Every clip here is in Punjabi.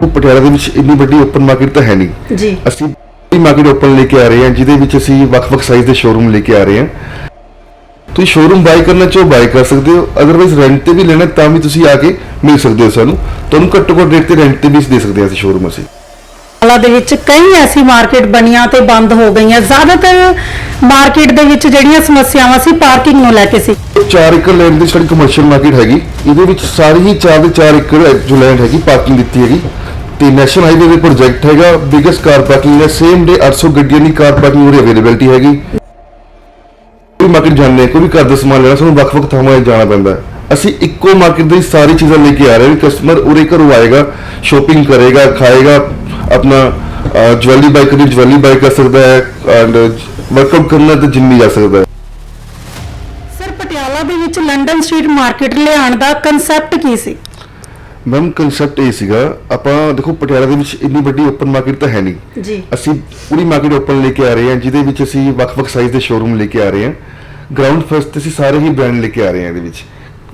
ਉਹ ਪਟਿਆਲਾ ਦੇ ਵਿੱਚ ਇੰਨੀ ਵੱਡੀ ਓਪਨ ਮਾਰਕੀਟ ਤਾਂ ਹੈ ਨਹੀਂ। ਜੀ। ਅਸੀਂ ਬੜੀ ਮਾਰਕੀਟ ਓਪਨ ਲੈ ਕੇ ਆ ਰਹੇ ਹਾਂ ਜਿਹਦੇ ਵਿੱਚ ਅਸੀਂ ਵੱਖ-ਵੱਖ ਸਾਈਜ਼ ਦੇ ਸ਼ੋਰੂਮ ਲੈ ਕੇ ਆ ਰਹੇ ਹਾਂ। ਤੁਸੀਂ ਸ਼ੋਰੂਮ ਬਾਈ ਕਰਨਾ ਚਾਹੋ ਬਾਈ ਕਰ ਸਕਦੇ ਹੋ। ਅਦਰਵਾਈਜ਼ ਰੈਂਟ ਤੇ ਵੀ ਲੈਣਾ ਤਾਂ ਵੀ ਤੁਸੀਂ ਆ ਕੇ ਮਿਲ ਸਕਦੇ ਹੋ ਸਾਨੂੰ। ਤੁਹਾਨੂੰ ਘੱਟੋ ਘੱਟ ਰੇਟ ਤੇ ਰੈਂਟ ਤੇ ਵੀ ਦੇ ਸਕਦੇ ਹਾਂ ਅਸੀਂ ਸ਼ੋਰੂਮ ਅਸੀਂ। ਹਾਲਾ ਦੇ ਵਿੱਚ ਕਈ ਐਸੀ ਮਾਰਕੀਟ ਬਣੀਆਂ ਤੇ ਬੰਦ ਹੋ ਗਈਆਂ। ਜ਼ਿਆਦਾਤਰ ਮਾਰਕੀਟ ਦੇ ਵਿੱਚ ਜਿਹੜੀਆਂ ਸਮੱਸਿਆਵਾਂ ਸੀ ਪਾਰਕਿੰਗ ਨੂੰ ਲੈ ਕੇ ਸੀ। 4 ਏਕੜ ਲੈਂਡ ਦੀ ਸਾਡੀ ਕਮਰਸ਼ੀਅਲ ਮਾਰਕੀਟ ਹੈਗੀ। ਇਹਦੇ ਵਿੱਚ ਸਾਰੀ ਹੀ 4 ਦੇ 4 ਏਕੜ ਜੋ ਲੈਂਡ ਹੈਗੀ ਪਾਰਕਿੰਗ ਦਿੱਤੀ ਹੈਗੀ। ਤੇ ਨੈਸ਼ਨਲ ਹਾਈਵੇ ਦੇ ਪ੍ਰੋਜੈਕਟ ਹੈਗਾ ਬਿਗੇਸਟ ਕਾਰ ਪਾਰਕਿੰਗ ਹੈ ਸੇਮ ਡੇ 800 ਗੱਡੀਆਂ ਦੀ ਕਾਰ ਪਾਰਕਿੰਗ ਉਰੇ ਅਵੇਲੇਬਿਲਟੀ ਹੈਗੀ। ਕੋਈ ਮਾਰਕੀਟ ਜਾਣਦੇ ਹਾਂ, ਕੋਈ ਵੀ ਘਰ ਦਾ ਸਮਾਨ ਲੈਣਾ ਸਾਨੂੰ ਵੱਖ-ਵੱਖ ਥਾਵਾਂ 'ਤੇ ਜਾਣਾ ਪੈਂਦਾ ਹੈ। ਅਸੀਂ ਇੱਕੋ ਮਾਰਕੀਟ ਦੀ ਸਾਰੀ ਚੀਜ਼ਾਂ ਲੈ ਕੇ ਆ ਰਹੇ ਹਾਂ ਕਸਟਮਰ ਉਰੇ ਘਰੋਂ ਆਏਗਾ ਸ਼ੋਪਿੰਗ ਕਰੇਗਾ ਖਾਏਗਾ ਆਪਣਾ ਜਵੈਲਰੀ ਬਾਈ ਕਰੀ ਜਵੈਲਰੀ ਬਾਈ ਕਰ ਸਕਦਾ ਹੈ ਐਂਡ ਵਰਕਆਊਟ ਕਰਨਾ ਤੇ ਜਿੰਮ ਵੀ ਜਾ ਸਕਦਾ ਹੈ। ਸਰ ਪਟਿਆਲਾ ਦੇ ਵਿੱਚ ਲੰਡਨ ਸਟਰੀਟ ਮਾਰਕੀਟ ਲਿਆਉਣ ਦਾ ਕਨਸੈਪਟ ਕੀ ਸੀ? ਮੈਮ ਕਨਸੈਪਟ ਇਹ ਸੀਗਾ ਆਪਾਂ ਦੇਖੋ ਪਟਿਆਲਾ ਦੇ ਵਿੱਚ ਇੰਨੀ ਵੱਡੀ ਓਪਨ ਮਾਰਕੀਟ ਤਾਂ ਹੈ ਨਹੀਂ। ਜੀ। ਅਸੀਂ ਪੂਰੀ ਮਾਰਕੀਟ ਓਪਨ ਲੈ ਕੇ ਆ ਰਹੇ ਹਾਂ ਜਿਹਦੇ ਵਿੱਚ ਅਸੀਂ ਵੱਖ-ਵੱਖ ਸਾਈਜ਼ ਦੇ ਸ਼ੋਰੂਮ ਲੈ ਕੇ ਆ ਰਹੇ ਹਾਂ। ਗਰਾਊਂਡ ਫਸਟ ਤੇ ਅਸੀਂ ਸਾਰੇ ਹੀ ਬ੍ਰਾਂਡ ਲੈ ਕੇ ਆ ਰਹੇ ਹਾਂ ਇਹਦੇ ਵਿੱਚ।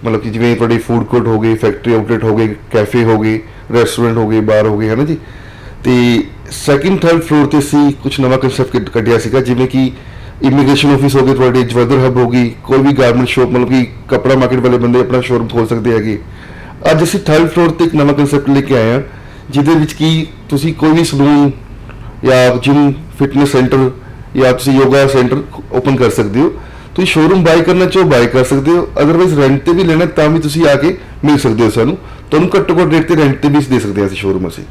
ਮਤਲਬ ਕਿ ਜਿਵੇਂ ਤੁਹਾਡੀ ਫੂਡ ਕੋਰਟ ਹੋ ਗਏ ਫੈਕਟਰੀ ਆਊਟਲੈਟ ਹੋ ਗਏ ਕੈਫੇ ਹੋ ਗਏ ਰੈਸਟੋਰੈਂਟ ਹੋ ਗਏ ਬਾਰ ਹੋ ਗਏ ਹੈ ਨਾ ਜੀ? ਤੇ ਸੈਕਿੰਡ ਥਰਡ ਫਲੋਰ ਤੇ ਅਸੀਂ ਕੁਝ ਨਵਾਂ ਕਨਸੈਪਟ ਕੱਢਿਆ ਸੀਗਾ ਜਿਵੇਂ ਕਿ ਇਮੀਗ੍ਰੇਸ਼ਨ ਆਫਿਸ ਹੋ ਗਏ ਤੁਹਾਡੇ ਜਵੈਲਰ ਹੱਬ ਹੋ ਗਈ ਕੋਈ ਵੀ ਗਾਰਮੈਂਟ ਸ਼ੋਪ ਮਤਲਬ ਕਿ ਕਪੜਾ ਮਾਰਕੀਟ ਵਾਲੇ ਬੰਦੇ ਆਪਣਾ ਸ਼ੋਰੂਮ ਖੋਲ ਸਕਦੇ ਹੈਗੇ। ਅੱਜ ਅਸੀਂ ਥਰਡ ਫਲੋਰ ਤੇ ਇੱਕ ਨਵਾਂ ਕਨਸੈਪਟ ਲੈ ਕੇ ਆਏ ਹਾਂ, ਜਿਹਦੇ ਵਿੱਚ ਕੀ ਤੁਸੀਂ ਕੋਈ ਵੀ ਸਲੂਨ ਜਾਂ ਜਿਮ ਫਿਟਨੈਸ ਸੈਂਟਰ ਜਾਂ ਤੁਸੀਂ ਯੋਗਾ ਸੈਂਟਰ ਓਪਨ ਕਰ ਸਕਦੇ ਹੋ। ਤੁਸੀਂ ਸ਼ੋਰੂਮ ਬਾਈ ਕਰਨਾ ਚਾਹੋ ਬਾਈ ਕਰ ਸਕਦੇ ਹੋ। ਅਦਰਵਾਈਜ਼ ਰੈਂਟ ਤੇ ਵੀ ਲੈਣਾ, ਤਾਂ ਵੀ ਤੁਸੀਂ ਆ ਕੇ ਮਿਲ ਸਕਦੇ ਹੋ ਸਾਨੂੰ। ਤੁਹਾਨੂੰ ਘੱਟੋ ਘੱਟ ਰੇਟ ਤੇ ਰੈਂਟ ਤੇ ਵੀ ਦੇ ਸਕਦੇ ਹਾਂ ਅਸੀਂ ਸ਼ੋਰੂਮ ਅਸੀਂ।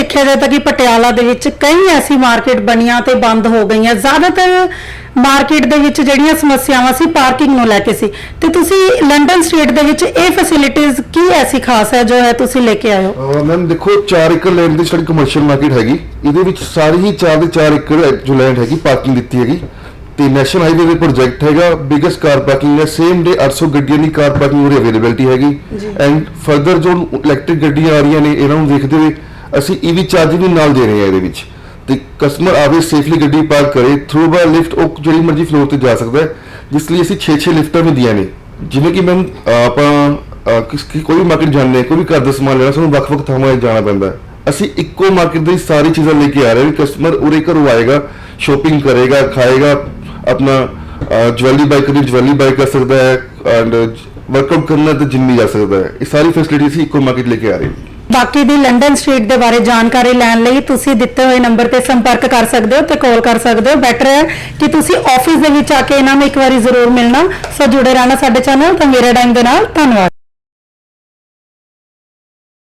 ਦੇਖਿਆ ਜਾਏ ਤਾਂ ਕਿ ਪਟਿਆਲਾ ਦੇ ਵਿੱਚ ਕਈ ਐਸੀ ਮਾਰਕੀਟ ਬਣੀਆਂ ਤੇ ਬੰਦ ਹੋ ਗਈਆਂ। ਜ਼ਿਆਦਾਤਰ ਮਾਰਕੀਟ ਦੇ ਵਿੱਚ ਜਿਹੜੀਆਂ ਸਮੱਸਿਆਵਾਂ ਸੀ ਪਾਰਕਿੰਗ ਨੂੰ ਲੈ ਕੇ ਸੀ। ਤੇ ਤੁਸੀਂ ਲੰਡਨ ਸਟਰੀਟ ਦੇ ਵਿੱਚ ਇਹ ਫੈਸਿਲਿਟੀਆਂ ਕੀ ਐਸੀ ਖਾਸ ਹੈ ਜੋ ਹੈ ਤੁਸੀਂ ਲੈ ਕੇ ਆਏ ਹੋ ਮੈਮ ਦੇਖੋ 4 ਏਕੜ ਲੈਂਡ ਦੀ ਸਾਡੀ ਕਮਰਸ਼ੀਅਲ ਮਾਰਕੀਟ ਹੈਗੀ। ਇਹਦੇ ਵਿੱਚ ਸਾਰੀ ਹੀ 4 ਦੇ 4 ਏਕੜ ਜੋ ਲੈਂਡ ਹੈਗੀ ਪਾਰਕਿੰਗ ਦਿੱਤੀ ਹੈਗੀ। ਤੇ ਨੈਸ਼ਨਲ ਹਾਈਵੇ ਦੇ ਪ੍ਰੋਜੈਕਟ ਹੈਗਾ ਬਿਗੇਸਟ ਕਾਰ ਪਾਰਕਿੰਗ ਹੈ ਸੇਮ ਡੇ 800 ਗੱਡੀਆਂ ਦੀ ਕਾਰ ਪਾਰਕਿੰਗ ਉਰੇ ਅਵੇਲੇਬਿਲਟੀ ਹੈਗੀ। ਐਂਡ ਫਰਦਰ ਜੋ ਇਲੈਕਟ੍ਰਿਕ ਗੱਡੀਆਂ ਆ ਰਹੀਆਂ ਨੇ ਇਹਨਾਂ ਨੂੰ ਦੇਖਦੇ ਹੋਏ ਅਸੀਂ ਈਵੀ ਚਾਰਜ ਵੀ ਨਾਲ ਦੇ ਰਹੇ ਹਾਂ ਇਹਦੇ ਵਿੱਚ। ਤੇ ਕਸਟਮਰ ਆਵੇ ਸੇਫਲੀ ਗੱਡੀ ਪਾਰਕ ਕਰੇ ਥਰੂ ਬਾਈ ਲਿਫਟ ਉਹ ਜਿਹੜੀ ਮਰਜ਼ੀ ਫਲੋਰ ਤੇ ਜਾ ਸਕਦਾ ਹੈ। ਜਿਸ ਲਈ ਅਸੀਂ 6-6 ਲਿਫਟਾਂ ਵੀ ਦੀਆਂ ਨੇ। ਜਿਵੇਂ ਕਿ ਮੈਮ ਆਪਾਂ ਕਿਸ ਕੋਈ ਵੀ ਮਾਰਕੀਟ ਜਾਂਦੇ ਹਾਂ, ਕੋਈ ਵੀ ਘਰ ਦਾ ਸਮਾਨ ਲੈਣਾ ਸਾਨੂੰ ਵੱਖ-ਵੱਖ ਥਾਵਾਂ 'ਤੇ ਜਾਣਾ ਪੈਂਦਾ ਅਸੀਂ ਇੱਕੋ ਮਾਰਕੀਟ ਦੀ ਸਾਰੀ ਚੀਜ਼ਾਂ ਲੈ ਕੇ ਆ ਰਹੇ ਹਾਂ ਕਸਟਮਰ ਉਰੇ ਘਰੋਂ ਆਏਗਾ ਸ਼ੋਪਿੰਗ ਕਰੇਗਾ ਖਾਏਗਾ ਆਪਣਾ ਜਵੈਲਰੀ ਬਾਈ ਕਰੀ ਜਵੈਲਰੀ ਬਾਈ ਕਰ ਸਕਦਾ ਹੈ ਐਂਡ ਵਰਕਆਊਟ ਕਰਨਾ ਤੇ ਜਿੰਮ ਵੀ ਜਾ ਸਕਦਾ ਹੈ। ਇਹ ਸਾਰੀ ਫੈਸਿਲਿਟੀ ਅਸੀਂ ਇੱਕੋ ਮਾਰਕੀਟ ਲੈ ਕੇ ਆ ਰਹੇ ਹਾਂ। ਬਾਕੀ ਦੀ ਲੰਡਨ ਸਟਰੀਟ ਦੇ ਬਾਰੇ ਜਾਣਕਾਰੀ ਲੈਣ ਲਈ ਤੁਸੀਂ ਦਿੱਤੇ ਹੋਏ ਨੰਬਰ ਤੇ ਸੰਪਰਕ ਕਰ ਸਕਦੇ ਹੋ ਤੇ ਕਾਲ ਕਰ ਸਕਦੇ ਹੋ। ਬੈਟਰ ਹੈ ਕਿ ਤੁਸੀਂ ਆਫਿਸ ਦੇ ਵਿੱਚ ਆ ਕੇ ਇਹਨਾਂ ਨੂੰ ਇੱਕ ਵਾਰੀ ਜ਼ਰੂਰ ਮਿਲਣਾ। ਸੋ ਜੁੜੇ ਰਹਿਣਾ ਸਾਡੇ ਚੈਨਲ ਤੇ ਮੇਰੇ ਟਾਈਮ ਦੇ ਨਾਲ। ਧੰਨਵਾਦ।